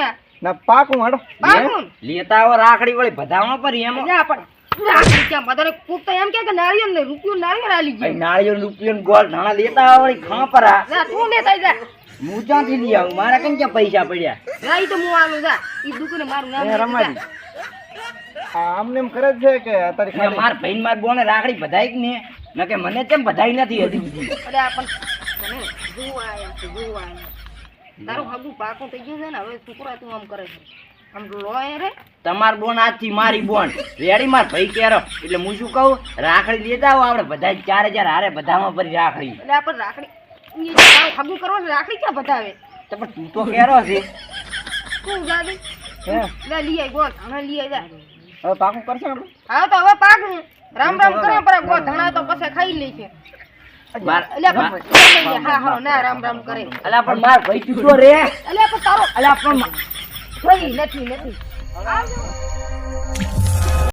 ને? ના પાકું હાડો પાકું? લેતા આવો રાખડી વળી બધામાં પર એમ. એટલે આપણે રાખડી ક્યાં? બધાને કોક તો એમ કે કે નાળિયેર ને રૂપિયો નાળિયેર આલી ગયો. નાળિયેર રૂપિયો ગોળ ધાણા લેતા આવો વળી ખાપરા જા તું લેતા જા. હું ક્યાંથી લઈ આવું? મારા કેમ ક્યાં પૈસા પડ્યા? ઈ તો હું આલું જા. ઈ દુકાને મારું નામ એ લખી રમાજી જા. આ આમને એમ કરે છે કે અત્યારે ને ખાલી માર ભાઈ માર બોને રાખડી બધાઈ કે ને? ન મને કેમ બધાઈ નથી હજી સુધી અરે પણ તારું હગું પાકું થઈ ગયું છે ને હવે છોકરા તું આમ કરે છે? આમ લોય રે? તમાર બોન આજથી મારી બોન. રેડી માર ભાઈ કેરો. એટલે હું શું કહું? રાખડી લેતા આવો આપણે બધા ચાર હજાર હારે બધામાં ભરી રાખડી. એટલે આપણે રાખડી. તારું કરવા છે, રાખડી ક્યાં બધાવે? તો પણ તું તો કેરો છે. તું દાદી લે લઈ આય ગોળ હવે લઈ આય હવે પાકું કરશે આપણે? હા તો હવે પાકું. રામ રામ કરો પર ગો ધણા તો પછી ખાઈ લે છે. માર- પણ તારો અલ્યા પણ નથી નથી.